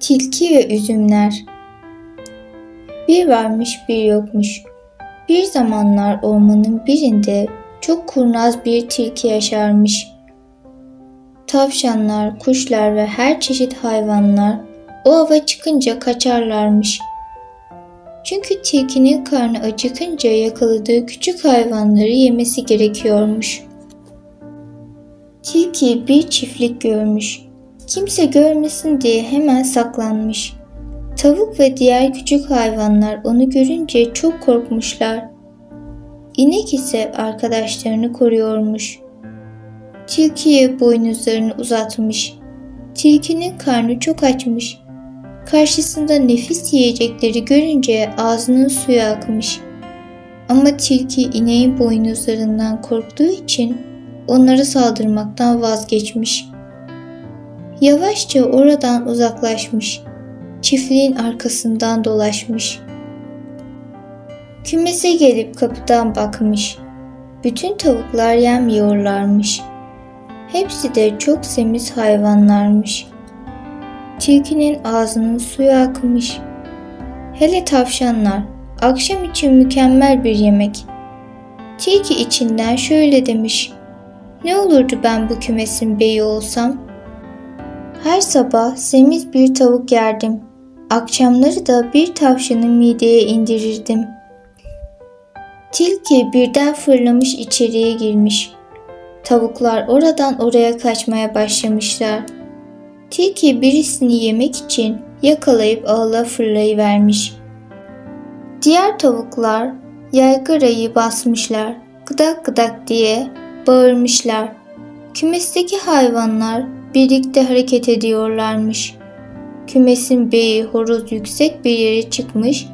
Tilki ve Üzümler Bir varmış bir yokmuş. Bir zamanlar ormanın birinde çok kurnaz bir tilki yaşarmış. Tavşanlar, kuşlar ve her çeşit hayvanlar o ava çıkınca kaçarlarmış. Çünkü tilkinin karnı acıkınca yakaladığı küçük hayvanları yemesi gerekiyormuş. Tilki bir çiftlik görmüş. Kimse görmesin diye hemen saklanmış. Tavuk ve diğer küçük hayvanlar onu görünce çok korkmuşlar. İnek ise arkadaşlarını koruyormuş. Tilkiye boynuzlarını uzatmış. Tilkinin karnı çok açmış. Karşısında nefis yiyecekleri görünce ağzının suyu akmış. Ama tilki ineğin boynuzlarından korktuğu için onlara saldırmaktan vazgeçmiş. Yavaşça oradan uzaklaşmış. Çiftliğin arkasından dolaşmış. Kümese gelip kapıdan bakmış. Bütün tavuklar yem yiyorlarmış. Hepsi de çok semiz hayvanlarmış. Tilkinin ağzının suyu akmış. Hele tavşanlar, akşam için mükemmel bir yemek. Tilki içinden şöyle demiş. Ne olurdu ben bu kümesin beyi olsam? Her sabah semiz bir tavuk yerdim. Akşamları da bir tavşanı mideye indirirdim. Tilki birden fırlamış içeriye girmiş. Tavuklar oradan oraya kaçmaya başlamışlar. Tilki birisini yemek için yakalayıp ağla fırlayıvermiş. Diğer tavuklar yaygarayı basmışlar. Gıdak gıdak diye bağırmışlar. Kümesteki hayvanlar birlikte hareket ediyorlarmış. Kümesin beyi horoz yüksek bir yere çıkmış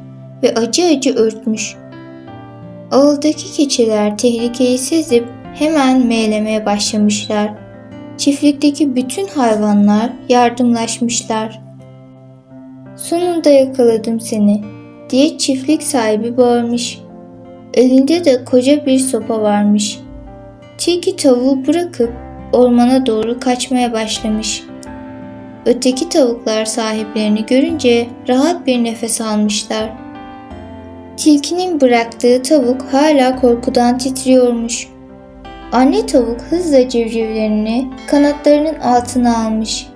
ve acı acı örtmüş. Ağıldaki keçiler tehlikeyi sezip hemen meylemeye başlamışlar. Çiftlikteki bütün hayvanlar yardımlaşmışlar. Sonunda yakaladım seni diye çiftlik sahibi bağırmış. Elinde de koca bir sopa varmış. Tilki tavuğu bırakıp ormana doğru kaçmaya başlamış. Öteki tavuklar sahiplerini görünce rahat bir nefes almışlar. Tilkinin bıraktığı tavuk hala korkudan titriyormuş. Anne tavuk hızla civcivlerini kanatlarının altına almış.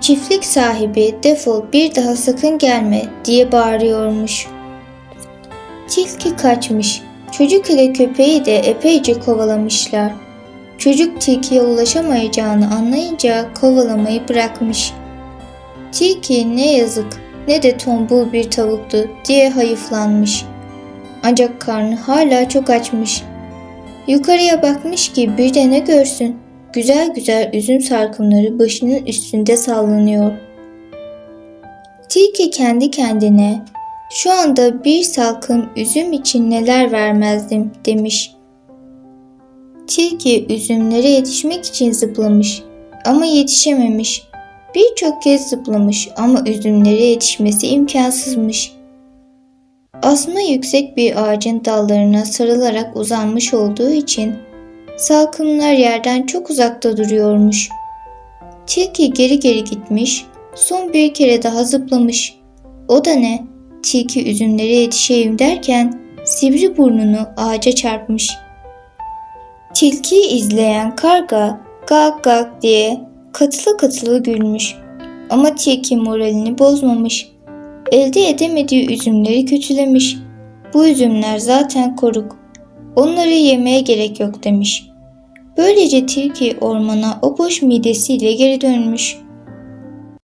Çiftlik sahibi defol bir daha sakın gelme diye bağırıyormuş. Tilki kaçmış. Çocuk ile köpeği de epeyce kovalamışlar. Çocuk tilkiye ulaşamayacağını anlayınca kovalamayı bırakmış. Tilki ne yazık ne de tombul bir tavuktu diye hayıflanmış. Ancak karnı hala çok açmış. Yukarıya bakmış ki bir de ne görsün. Güzel güzel üzüm sarkımları başının üstünde sallanıyor. Tilki kendi kendine şu anda bir salkım üzüm için neler vermezdim demiş. Tilki üzümlere yetişmek için zıplamış ama yetişememiş. Birçok kez zıplamış ama üzümlere yetişmesi imkansızmış. Asma yüksek bir ağacın dallarına sarılarak uzanmış olduğu için salkımlar yerden çok uzakta duruyormuş. Tilki geri geri gitmiş, son bir kere daha zıplamış. O da ne? Tilki üzümlere yetişeyim derken sivri burnunu ağaca çarpmış. Tilkiyi izleyen karga gak gak diye katılı katılı gülmüş. Ama tilki moralini bozmamış. Elde edemediği üzümleri kötülemiş. Bu üzümler zaten koruk. Onları yemeye gerek yok demiş. Böylece tilki ormana o boş midesiyle geri dönmüş.